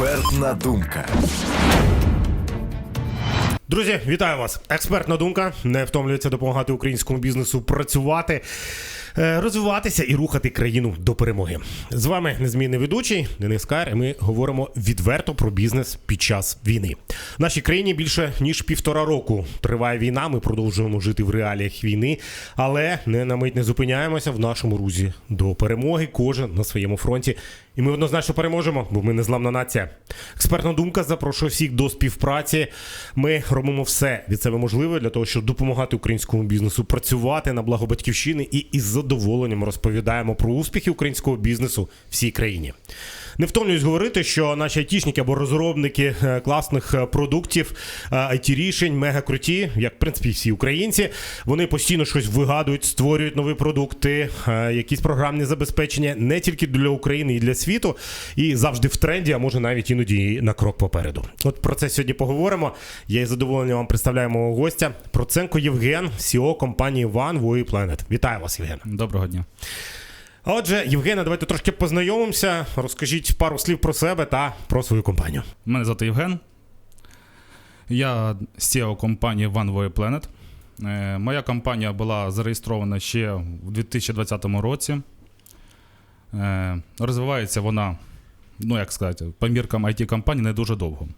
Експертна думка. Друзі, вітаю вас! Експертна думка не втомлюється допомагати українському бізнесу працювати, розвиватися і рухати країну до перемоги. З вами незмінний ведучий Денис Кар. і Ми говоримо відверто про бізнес під час війни. В нашій країні більше ніж півтора року триває війна. Ми продовжуємо жити в реаліях війни, але не на мить не зупиняємося в нашому рузі до перемоги. Кожен на своєму фронті. І ми однозначно переможемо, бо ми незламна нація. Експертна думка запрошує всіх до співпраці. Ми робимо все від себе можливе для того, щоб допомагати українському бізнесу працювати на благо батьківщини і із задоволенням розповідаємо про успіхи українського бізнесу всій країні. Не втомлююсь говорити, що наші айтішники або розробники е, класних е, продуктів, it рішень мега круті, як в принципі всі українці. Вони постійно щось вигадують, створюють нові продукти, е, якісь програмні забезпечення не тільки для України і для світу, і завжди в тренді, а може навіть іноді і на крок попереду. От про це сьогодні поговоримо. Я із задоволенням вам представляю мого гостя Проценко Євген, CEO компанії One Way Planet. Вітаю вас, Євген. Доброго дня. Отже, Євгене, давайте трошки познайомимося. Розкажіть пару слів про себе та про свою компанію. Мене звати Євген. Я CEO компанії One Way Planet. Е, Моя компанія була зареєстрована ще в 2020 році. Е, Розвивається вона, ну як сказати, по міркам it компанії не дуже довго.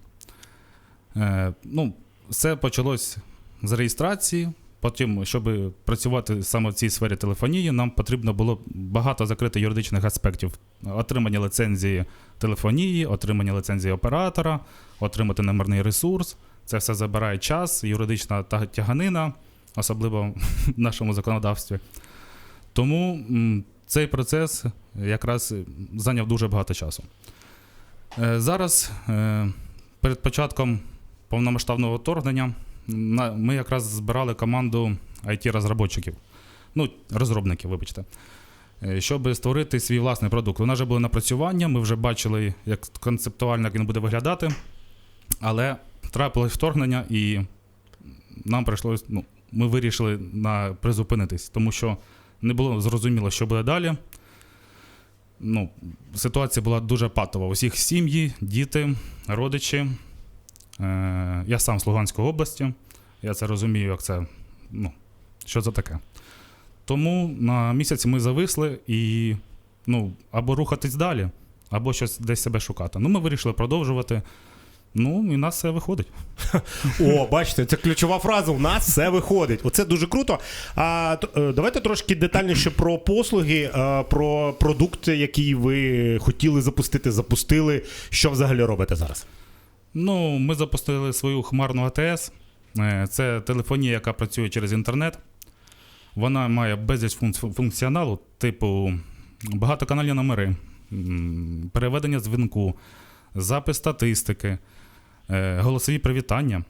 Е, Ну, все почалось з реєстрації. Потім, щоб працювати саме в цій сфері телефонії, нам потрібно було багато закрити юридичних аспектів: отримання лицензії телефонії, отримання ліцензії оператора, отримати номерний ресурс. Це все забирає час, юридична тяганина, особливо в нашому законодавстві. Тому цей процес якраз зайняв дуже багато часу. Е, Зараз, е, перед початком повномасштабного вторгнення, ми якраз збирали команду IT-розробників, ну, розробників, вибачте, е, щоб створити свій власний продукт. У нас вже були напрацювання, ми вже бачили, як концептуально він буде виглядати, але трапилось вторгнення, і нам прийшлось, ну, ми вирішили на, призупинитись, тому що не було зрозуміло, що буде далі. Ну, ситуація була дуже патова. Усіх сім'ї, діти, родичі. Е, я сам з Луганської області. Я це розумію, як це, ну, що це таке. Тому на місяць ми зависли і ну, або рухатись далі, або щось десь себе шукати. Ну, ми вирішили продовжувати. Ну, і нас все виходить. О, бачите, це ключова фраза. У нас все виходить. Оце дуже круто. А е, давайте трошки детальніше про послуги, е, про продукти, які ви хотіли запустити, запустили. Що взагалі робите зараз? Ну, ми запустили свою хмарну АТС. Е, Це телефонія, яка працює через інтернет. Вона має безліч функціоналу, типу багатоканальні номери, переведення дзвінку, запис статистики, е, голосові привітання.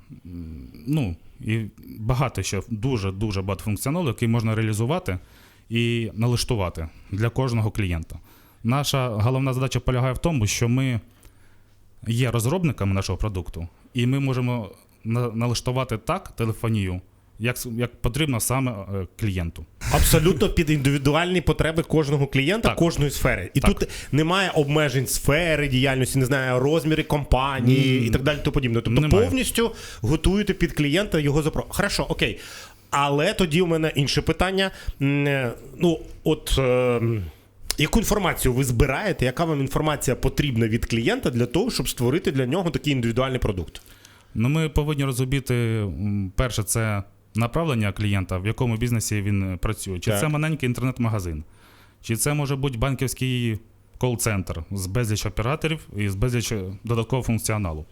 Ну, і багато ще дуже-дуже багато функціоналу, який можна реалізувати і налаштувати для кожного клієнта. Наша головна задача полягає в тому, що ми є розробниками нашого продукту, і ми можемо на- налаштувати так телефонію, як, як потрібно саме е, клієнту. Абсолютно під індивідуальні потреби кожного клієнта, Так. кожної сфери. І Так. тут немає обмежень сфери діяльності, не знаю, розміри компанії М, і так далі. То подібне. Тобто немає. повністю готуєте під клієнта його запро. Хорошо, окей. Але тоді у мене інше питання. Е, Ну, от. Е, Яку інформацію ви збираєте? Яка вам інформація потрібна від клієнта для того, щоб створити для нього такий індивідуальний продукт? Ну, ми повинні розуміти, перше, це направлення клієнта, в якому бізнесі він працює. Чи Так. це маленький інтернет-магазин, чи це може бути банківський кол-центр з безліч операторів і з безліч е, додаткового функціоналу.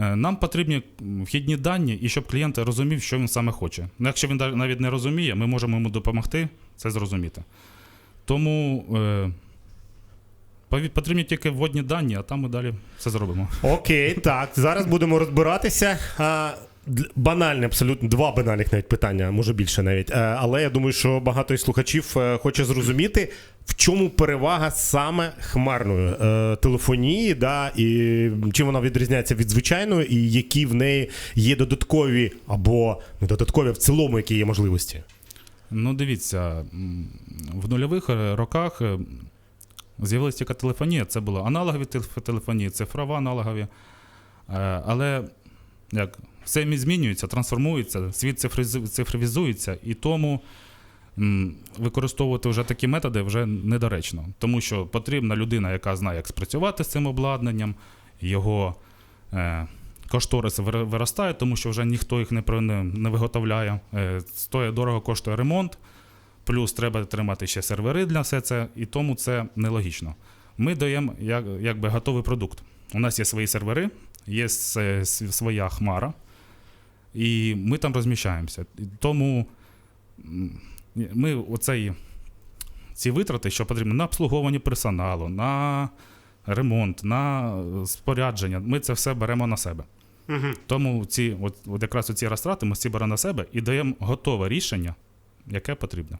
Е, Нам потрібні вхідні дані, і щоб клієнт розумів, що він саме хоче. Ну, Якщо він навіть не розуміє, ми можемо йому допомогти це зрозуміти. Тому е, потрібні тільки вводні дані, а там ми далі все зробимо. Окей, так. Зараз будемо розбиратися. А, Банальне, абсолютно два банальних навіть питання, може більше навіть. Е, Але я думаю, що багато із слухачів е, хоче зрозуміти, в чому перевага саме хмарної е, телефонії, да, і чим вона відрізняється від звичайної, і які в неї є додаткові або не додаткові, а в цілому, які є можливості. Ну, дивіться, в нульових е, роках е, з'явилася тільки телефонія. Це було аналогові телефонії, цифрова аналогові. Е, Але як все змінюється, трансформується, світ цифровізується, і тому використовувати вже такі методи вже недоречно. Тому що потрібна людина, яка знає, як спрацювати з цим обладнанням, його кошториси виростають, тому що вже ніхто їх не, виготовляє. Стоїть дорого коштує ремонт, плюс треба тримати ще сервери для все це, і тому це нелогічно. Ми даємо як, якби готовий продукт. У нас є свої сервери, є своя хмара, і ми там розміщаємося. Тому ми оцей, ці витрати, що потрібно на обслуговування персоналу, на ремонт, на спорядження, ми це все беремо на себе. Угу. Тому ці, от, от якраз ці розтрати ми всі беремо на себе і даємо готове рішення, яке потрібно.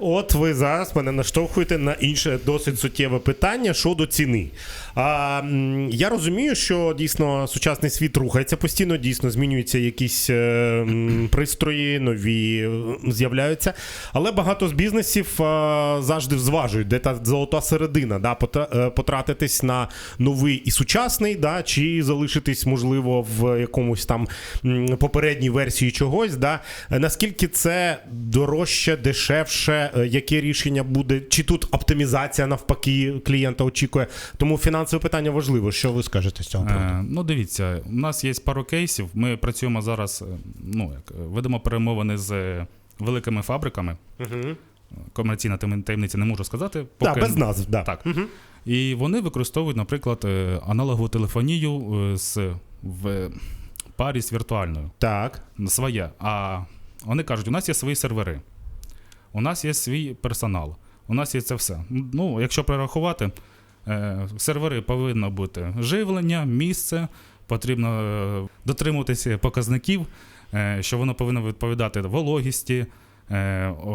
От ви зараз мене наштовхуєте на інше досить суттєве питання щодо ціни. А, я розумію, що дійсно сучасний світ рухається постійно, дійсно змінюються якісь е, пристрої, нові е, з'являються. Але багато з бізнесів е, завжди зважують, де та золота середина, да, е, потратитись на новий і сучасний, да, чи залишитись, можливо, в якомусь там попередній версії чогось. Да. Наскільки це дорожче, дешевше, е, яке рішення буде, чи тут оптимізація навпаки клієнта очікує. Тому фінансове питання важливо. Що ви скажете з цього? Е, ну, дивіться, у нас є пару кейсів. Ми працюємо зараз, е, ну, як, е, ведемо перемовини з великими фабриками. Угу. Комерційна таємниця не можу сказати. Поки... Так, без назв, да. Так. Угу. І вони використовують, наприклад, аналогову телефонію з, в парі з віртуальною. Так. своє. А вони кажуть, у нас є свої сервери, у нас є свій персонал, у нас є це все. Ну, якщо перерахувати, е, сервери повинно бути живлення, місце, потрібно е, дотримуватися показників, е, що воно повинно відповідати вологісті,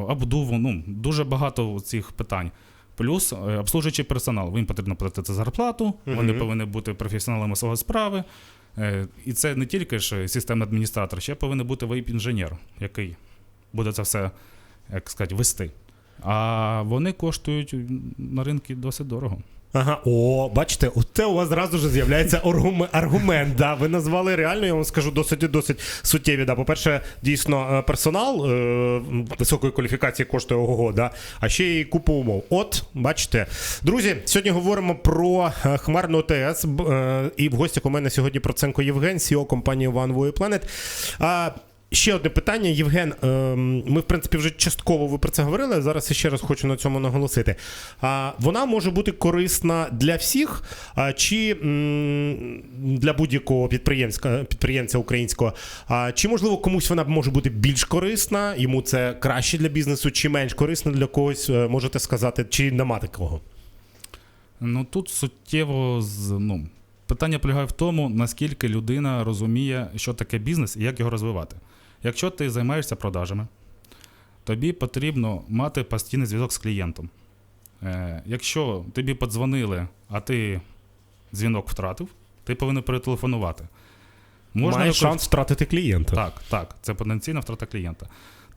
обдуву. Ну, дуже багато цих питань. Плюс обслужуючий персонал. Їм потрібно платити зарплату, вони Мгм. повинні бути професіоналами свого справи. І це не тільки ж системний адміністратор, ще повинен бути вейп-інженер, який буде це все, як сказати, вести. А вони коштують на ринку досить дорого. Ага, о, бачите, оце у вас зразу ж з'являється аргум- аргумент. Да. Ви назвали реально, я вам скажу, досить досить суттєві. Да. По-перше, дійсно, е, персонал е, високої кваліфікації коштує ого, да. а ще й купу умов. От, бачите. Друзі, сьогодні говоримо про е, хмарну ОТС. Е, І в гостях у мене сьогодні Проценко Євген, CEO компанії One Planet. А, Ще одне питання, Євген. ем, Ми, в принципі, вже частково ви про це говорили. Зараз ще раз хочу на цьому наголосити. Вона може бути корисна для всіх, чи для будь-якого підприємця українського. Чи можливо комусь вона може бути більш корисна, йому це краще для бізнесу, чи менш корисна для когось, е, можете сказати, чи нема такого? Ну тут суттєво з- ну, питання полягає в тому, наскільки людина розуміє, що таке бізнес і як його розвивати. Якщо ти займаєшся продажами, тобі потрібно мати постійний зв'язок з клієнтом. Е, якщо тобі подзвонили, а ти дзвінок втратив, ти повинен перетелефонувати. Має викор- шанс втратити клієнта. так, так, це потенційна втрата клієнта.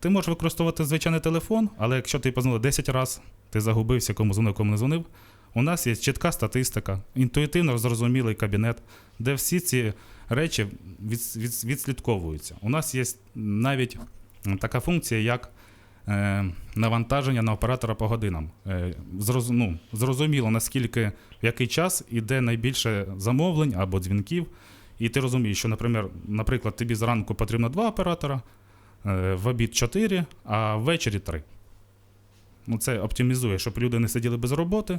Ти можеш використовувати звичайний телефон, але якщо ти позвонив 10 разів, ти загубився, кому дзвонив, кому не дзвонив. У нас є чітка статистика, інтуїтивно зрозумілий кабінет, де всі ці речі від, від, відслідковуються. У нас є навіть така функція, як е, навантаження на оператора по годинам. Е, зроз, ну, зрозуміло, наскільки в який час іде найбільше замовлень або дзвінків. І ти розумієш, що, наприклад, наприклад тобі зранку потрібно два оператора, е, в обід чотири, а ввечері три. Ну, це оптимізує, щоб люди не сиділи без роботи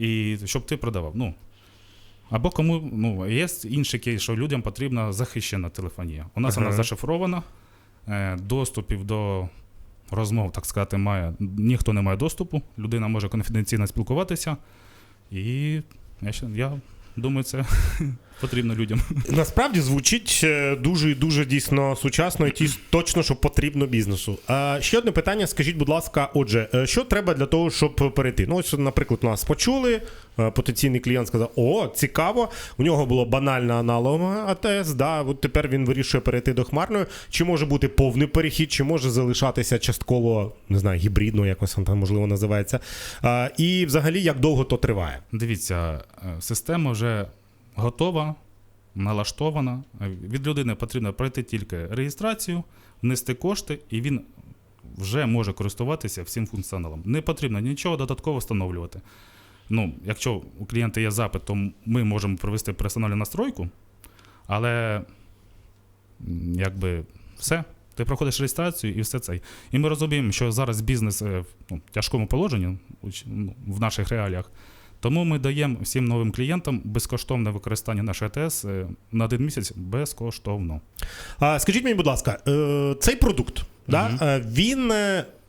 і щоб ти продавав. Ну, або кому ну, є інший кейс, що людям потрібна захищена телефонія. У нас Ага. вона зашифрована, е, доступів до розмов, так сказати, має. Ніхто не має доступу, людина може конфіденційно спілкуватися. І я, ще- я думаю, це потрібно людям. Насправді звучить е, дуже і дуже дійсно сучасно і ті- точно, що потрібно бізнесу. Ще одне питання: скажіть, будь ласка, отже, е, що треба для того, щоб перейти? Ну, ось, наприклад, нас почули, е, потенційний клієнт сказав: О, цікаво, у нього було банальна аналогова АТС, да, от тепер він вирішує перейти до хмарної. Чи може бути повний перехід, чи може залишатися частково, не знаю, гібридно, якось там можливо називається. І взагалі, як довго то триває? Дивіться, система вже готова, налаштована. Від людини потрібно пройти тільки реєстрацію, внести кошти, і він вже може користуватися всім функціоналом. Не потрібно нічого додатково встановлювати. Ну, якщо у клієнта є запит, то ми можемо провести персональну настройку, але якби все. Ти проходиш реєстрацію і все це. І ми розуміємо, що зараз бізнес е, в ну, тяжкому положенні ну, в наших реаліях. Тому ми даємо всім новим клієнтам безкоштовне використання нашої АТС е, на один місяць безкоштовно. А, скажіть мені, будь ласка, е, цей продукт, да, е, він.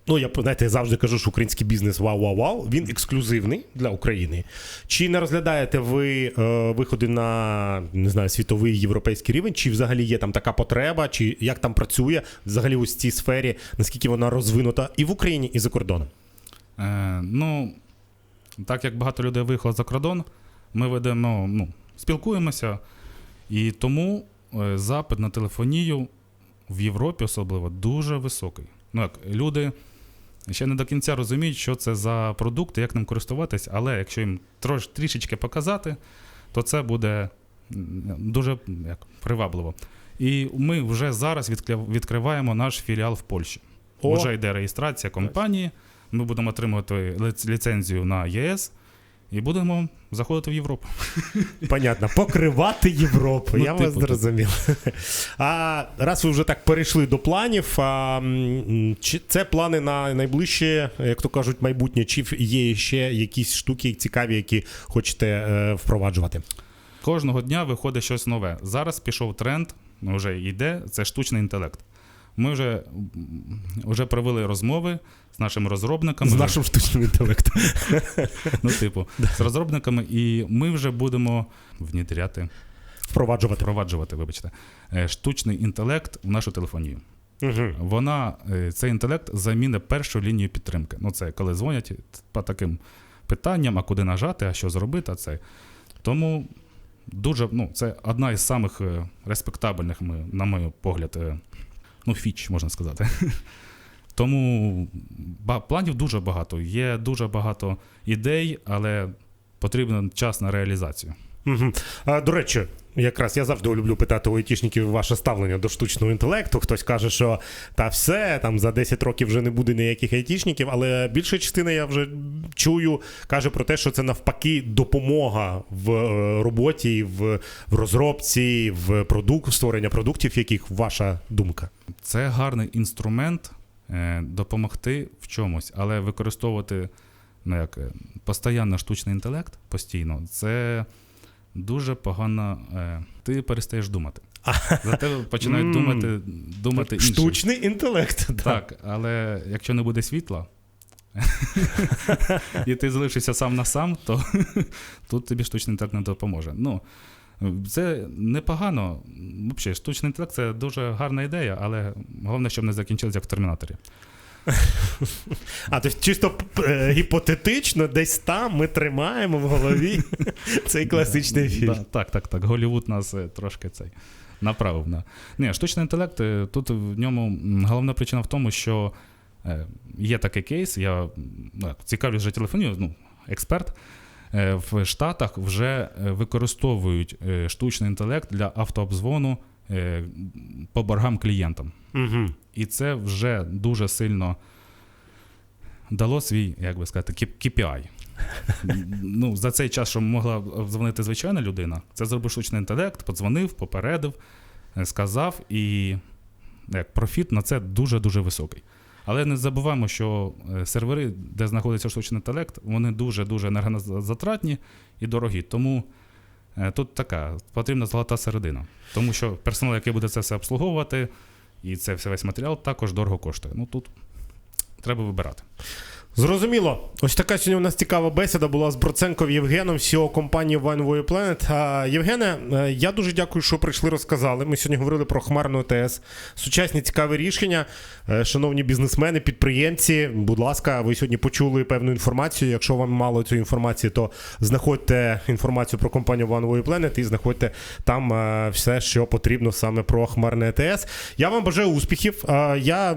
Ну, я знаєте, завжди кажу, що український бізнес вау-вау-вау, він ексклюзивний для України. Чи не розглядаєте ви е, виходи на не знаю, світовий європейський рівень? Чи взагалі є там така потреба, чи як там працює взагалі в цій сфері, наскільки вона розвинута і в Україні, і за кордоном? Е, ну, так як багато людей виїхало за кордон, ми ведемо, ну, спілкуємося, і тому е, запит на телефонію в Європі особливо дуже високий. Ну, як люди ще не до кінця розуміють, що це за продукт як ним користуватись, але якщо їм трош, трішечки показати, то це буде дуже як, привабливо. І ми вже зараз відкриваємо наш філіал в Польщі. О. Вже йде реєстрація компанії. Ми будемо отримувати ліцензію на ЄС і будемо заходити в Європу. Понятно, покривати Європу. Ну, я типу, вас зрозумів. А раз ви вже так перейшли до планів, а, чи це плани на найближче, як то кажуть, майбутнє, чи є ще якісь штуки цікаві, які хочете е, впроваджувати? Кожного дня виходить щось нове. Зараз пішов тренд, вже йде, це штучний інтелект. Ми вже, вже провели розмови з нашими розробниками. З нашим штучним інтелектом. Ну, типу, з розробниками, і ми вже будемо внідряти, Впроваджувати. впроваджувати, вибачте, е, штучний інтелект в нашу телефонію. Угу. Вона, е, цей інтелект замінить першу лінію підтримки. Ну, це коли дзвонять по таким питанням, а куди нажати, а що зробити, а це. Тому дуже, ну, це одна із самих е, респектабельних, на мій погляд, ну, фіч, можна сказати. Тому планів дуже багато. Є дуже багато ідей, але потрібен час на реалізацію. А, до речі, якраз я завжди люблю питати у айтішників ваше ставлення до штучного інтелекту. Хтось каже, що та все, там за 10 років вже не буде ніяких айтішників, але більша частина я вже чую, каже про те, що це навпаки допомога в е, роботі, в, в розробці, в продукт, створення продуктів, яких ваша думка. Це гарний інструмент е, допомогти в чомусь, але використовувати ну, як, е, постійно штучний інтелект постійно, це дуже погано. Е, ти перестаєш думати. За тебе починають М. думати, думати інші. Штучний інтелект. да. Так, але якщо не буде світла, і ти залишишся сам на сам, то тут тобі штучний інтелект не допоможе. Ну, це непогано. Взагалі, штучний інтелект це дуже гарна ідея, але головне, щоб не закінчилось як в термінаторі. А то чисто е, гіпотетично, десь там ми тримаємо в голові цей класичний фільм. да, так, так, так. Голівуд нас е, трошки цей направив. На. Ні, штучний інтелект, е, тут в ньому головна причина в тому, що е, є такий кейс, я ну, цікавлюсь вже телефонію, ну, експерт. В Штатах вже використовують штучний інтелект для автообзвону по боргам клієнтам. Угу. І це вже дуже сильно дало свій, як би сказати, KPI. ну, за цей час, що могла дзвонити звичайна людина, це зробив штучний інтелект, подзвонив, попередив, е, сказав, і як, профіт на це дуже-дуже високий. Але не забуваємо, що е, сервери, де знаходиться штучний інтелект, вони дуже-дуже енергозатратні і дорогі. Тому е, тут така потрібна золота середина. Тому що персонал, який буде це все обслуговувати, і це все весь матеріал також дорого коштує. Ну тут треба вибирати. Зрозуміло. Ось така сьогодні у нас цікава бесіда була з Броценком Євгеном, CEO компанії One Way Planet. Євгене, е, я дуже дякую, що прийшли, розказали. Ми сьогодні говорили про хмарну ОТС. Сучасні цікаві рішення. Е, Шановні бізнесмени, підприємці, будь ласка, ви сьогодні почули певну інформацію. Якщо вам мало цієї інформації, то знаходьте інформацію про компанію One Way Planet і знаходьте там е, все, що потрібно саме про хмарне АТС. Я вам бажаю успіхів. Я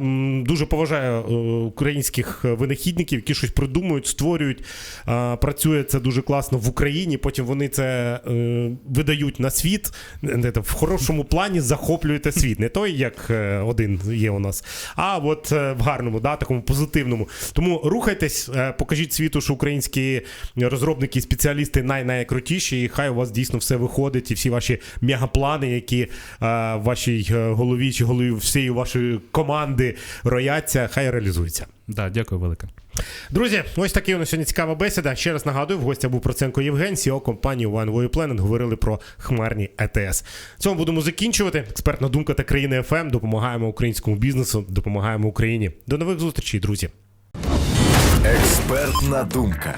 дуже поважаю українських винахідників, які щось придумують, створюють. Працює це дуже класно в Україні. Потім вони це е, видають на світ. В хорошому плані захоплюєте світ. Не той, як е, один є у нас, а от е, в гарному, да, такому позитивному. Тому рухайтесь, покажіть світу, що українські розробники і спеціалісти най найкрутіші, і хай у вас дійсно все виходить, і всі ваші мегаплани, які в вашій голові чи голові всієї вашої команди рояться, хай реалізуються. Да, дякую велике. Друзі, ось такий у нас сьогодні цікава бесіда. Ще раз нагадую, в гостях був Проценко Євген, CEO компанії One Way Planet. Говорили про хмарні ЕТС. Цьому будемо закінчувати. Експертна думка та країни ФМ. Допомагаємо українському бізнесу, допомагаємо Україні. До нових зустрічей, друзі. Експертна думка.